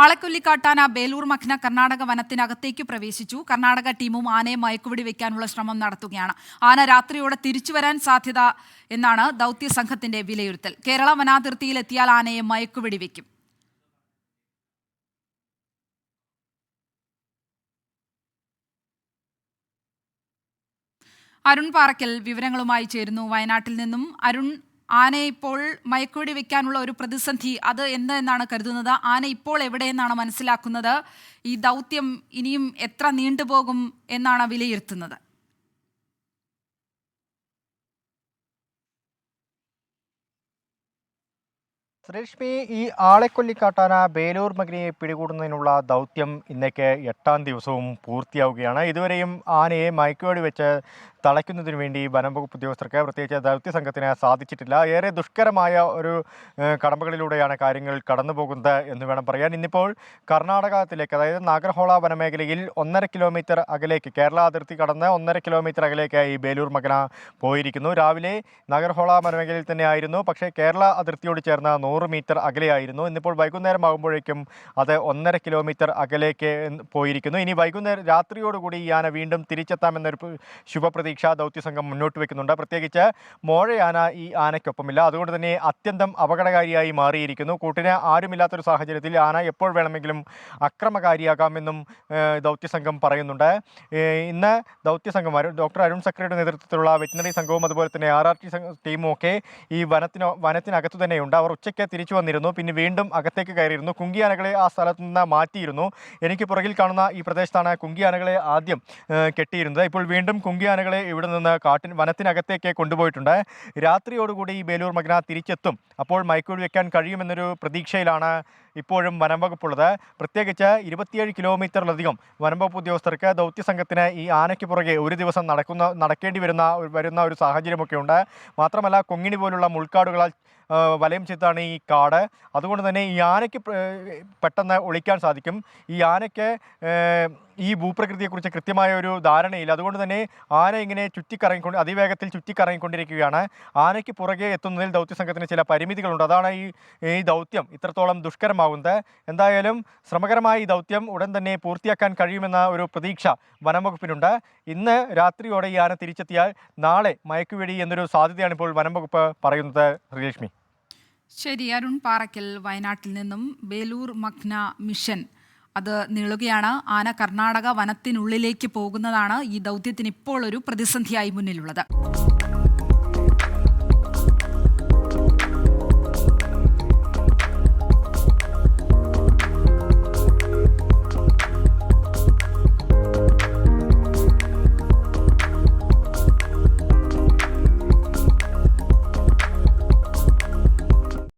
ആളക്കൊല്ലിക്കാട്ടാന ബേലൂർ മഖ്ന കർണാടക വനത്തിനകത്തേക്ക് പ്രവേശിച്ചു. കർണാടക ടീമും ആനയെ മയക്കുപിടി വയ്ക്കാനുള്ള ശ്രമം നടത്തുകയാണ്. ആന രാത്രിയോടെ തിരിച്ചുവരാൻ സാധ്യത എന്നാണ് ദൗത്യ സംഘത്തിന്റെ വിലയിരുത്തൽ. കേരള വനാതിർത്തിയിൽ എത്തിയാൽ ആനയെ മയക്കുപിടി വയ്ക്കും അരുൺ പാറക്കൽ വിവരങ്ങളുമായി ചേരുന്നു. വയനാട്ടിൽ നിന്നും അരുൺ ആനയെ ഇപ്പോൾ മയക്കുവെടി വെക്കാനുള്ള ഒരു പ്രതിസന്ധി അത് എന്ത് എന്നാണ് കരുതുന്നത്? ആന ഇപ്പോൾ എവിടെയെന്നാണ് മനസ്സിലാക്കുന്നത്? ഈ ദൗത്യം ഇനിയും എത്ര നീണ്ടുപോകും എന്നാണ് വിലയിരുത്തുന്നത്. ശ്രീഷ്മി ഈ ആളെക്കൊല്ലിക്കാട്ടാന ബേലൂർ മഗ്നിയെ പിടികൂടുന്നതിനുള്ള ദൗത്യം ഇന്നേക്ക് എട്ടാം ദിവസവും പൂർത്തിയാവുകയാണ്. ഇതുവരെയും ആനയെ മയക്കുവെടി വെച്ച് തളയ്ക്കുന്നതിന് വേണ്ടി വനം വകുപ്പ് ഉദ്യോഗസ്ഥർക്ക് പ്രത്യേകിച്ച് ദൗത്യ സംഘത്തിന് സാധിച്ചിട്ടില്ല. ഏറെ ദുഷ്കരമായ ഒരു കടമ്പകളിലൂടെയാണ് കാര്യങ്ങൾ കടന്നു പോകുന്നത് എന്ന് വേണം പറയാൻ. ഇന്നിപ്പോൾ കർണാടകത്തിലേക്ക് അതായത് നാഗർഹോള വനമേഖലയിൽ ഒന്നര കിലോമീറ്റർ അകലേക്ക് കേരള അതിർത്തി കടന്ന് ഒന്നര കിലോമീറ്റർ അകലേക്ക് ഈ ബേലൂർ മകന പോയിരിക്കുന്നു. രാവിലെ നാഗർഹോള വനമേഖലയിൽ തന്നെ ആയിരുന്നു പക്ഷേ കേരള അതിർത്തിയോട് ചേർന്ന നൂറ് മീറ്റർ അകലെയായിരുന്നു. ഇന്നിപ്പോൾ വൈകുന്നേരം ആകുമ്പോഴേക്കും അത് ഒന്നര കിലോമീറ്റർ അകലേക്ക് പോയിരിക്കുന്നു. ഇനി വൈകുന്നേരം രാത്രിയോടുകൂടി ഈ ആന വീണ്ടും തിരിച്ചെത്താമെന്നൊരു പ്ര- ശുഭപ്രതീക്ഷ ദൗത്യ സംഘം മുന്നോട്ട് വയ്ക്കുന്നുണ്ട് പ്രത്യേകിച്ച് മോഴയാന ഈ ആനയ്ക്കൊപ്പമില്ല. അതുകൊണ്ട് തന്നെ അത്യന്തം അപകടകാരിയായി മാറിയിരിക്കുന്നു. കൂട്ടിന് ആരുമില്ലാത്തൊരു സാഹചര്യത്തിൽ ആന എപ്പോൾ വേണമെങ്കിലും അക്രമകാരിയാകാമെന്നും ഏഹ്, ദൗത്യ സംഘം പറയുന്നുണ്ട്. ഇന്ന് ദൗത്യ സംഘം അരുൺ ഡോക്ടർ അരുൺ സക്രയുടെ നേതൃത്വത്തിലുള്ള വെറ്റിനറി സംഘവും അതുപോലെ തന്നെ ആർ ആർ ടി ടീമും ഒക്കെ ഈ വനത്തിന് വനത്തിനകത്ത് തന്നെയുണ്ട്. അവർ ഉച്ചയ്ക്ക് തിരിച്ചു വന്നിരുന്നു. പിന്നെ വീണ്ടും അകത്തേക്ക് കയറിയിരുന്നു. കുങ്കിയാനകളെ ആ സ്ഥലത്ത് നിന്ന് മാറ്റിയിരുന്നു. എനിക്ക് പുറകിൽ കാണുന്ന ഈ പ്രദേശത്താണ് കുങ്കിയാനകളെ ആദ്യം കെട്ടിയിരുന്നത്. ഇപ്പോൾ വീണ്ടും കുങ്കിയാനകളെ ഇവിടെ നിന്ന് കാട്ടിൻ വനത്തിനകത്തേക്ക് കൊണ്ടുപോയിട്ടുണ്ട്. രാത്രിയോടുകൂടി ഈ ബേലൂർ മഗ്ന തിരിച്ചെത്തും. അപ്പോൾ മയക്കുവെടി വെക്കാൻ കഴിയുമെന്നൊരു പ്രതീക്ഷയിലാണ് ഇപ്പോഴും വനം വകുപ്പുള്ളത് പ്രത്യേകിച്ച് ഇരുപത്തിയേഴ് കിലോമീറ്ററിലധികം വനം വകുപ്പ് ഉദ്യോഗസ്ഥർക്ക് ദൗത്യ സംഘത്തിന് ഈ ആനയ്ക്ക് പുറകെ ഒരു ദിവസം നടക്കുന്ന നടക്കേണ്ടി വരുന്ന വരുന്ന ഒരു സാഹചര്യമൊക്കെ ഉണ്ട് മാത്രമല്ല കൊങ്ങിണി പോലുള്ള മുൾക്കാടുകളാൽ വലയം ചെയ്താണ് ഈ കാട്. അതുകൊണ്ട് തന്നെ ഈ ആനയ്ക്ക് പെട്ടെന്ന് ഒളിക്കാൻ സാധിക്കും. ഈ ആനയ്ക്ക് ഈ ഭൂപ്രകൃതിയെക്കുറിച്ച് കൃത്യമായ ഒരു ധാരണയില്ല. അതുകൊണ്ട് തന്നെ ആന ഇങ്ങനെ ചുറ്റിക്കറങ്ങിക്കൊണ്ട് അതിവേഗത്തിൽ ചുറ്റിക്കറങ്ങിക്കൊണ്ടിരിക്കുകയാണ്. ആനയ്ക്ക് പുറകെ എത്തുന്നതിൽ ദൗത്യ സംഘത്തിന് ചില പരിമിതികളുണ്ട്. അതാണ് ഈ ഈ ദൗത്യം. ഇത്രത്തോളം ദുഷ്കരമാകുന്നത് എന്തായാലും ശ്രമകരമായ ഈ ദൗത്യം ഉടൻ തന്നെ പൂർത്തിയാക്കാൻ കഴിയുമെന്ന ഒരു പ്രതീക്ഷ വനംവകുപ്പിനുണ്ട്. ഇന്ന് രാത്രിയോടെ ഈ ആന തിരിച്ചെത്തിയാൽ നാളെ മയക്കുവെടി എന്നൊരു സാധ്യതയാണ് ഇപ്പോൾ വനംവകുപ്പ് പറയുന്നത് ശ്രീലക്ഷ്മി ശരി അരുൺ പാറയ്ക്കൽ വയനാട്ടിൽ നിന്നും ബേലൂർ മഗ്ന മിഷൻ. അത് നീളുകയാണ്. ആന കർണാടക വനത്തിനുള്ളിലേക്ക് പോകുന്നതാണ് ഈ ദൗത്യത്തിന് ഇപ്പോൾ ഒരു പ്രതിസന്ധിയായി മുന്നിലുള്ളത്.